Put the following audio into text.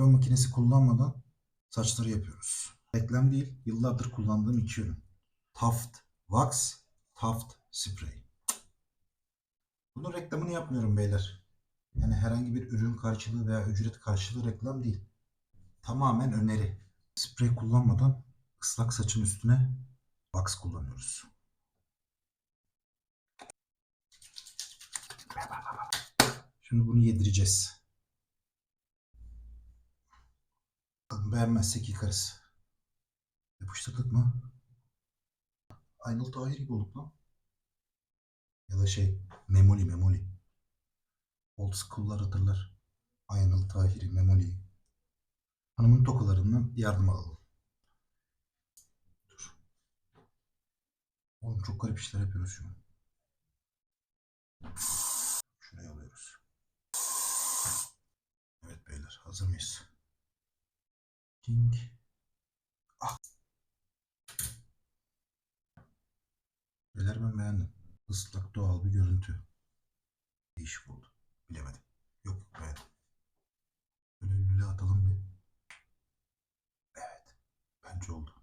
Fön makinesi kullanmadan saçları yapıyoruz. Reklam değil, yıllardır kullandığım iki ürün. Taft Wax, Taft Spray. Bunun reklamını yapmıyorum beyler. Yani herhangi bir ürün karşılığı veya ücret karşılığı reklam değil. Tamamen öneri. Sprey kullanmadan ıslak saçın üstüne wax kullanıyoruz. Şimdi bunu yedireceğiz. Beğenmezsek yıkarız. Yapıştırdık mı? Aynıl Tahir gibi olduk lan. Ya da şey Memoli Memoli. Old school'lar hatırlar. Aynıl Tahir'i, Memoli'yi. Hanımın tokalarından yardım alalım. Dur. Oğlum çok garip işler yapıyoruz şu an. Şuraya alıyoruz. Evet beyler hazır mıyız? Hint. Ah. Neler ben beğendim. Islak doğal bir görüntü. Değişik oldu. Bilemedim. Yok yok beğendim. Böyle lüle atalım bir. Evet. Bence oldu.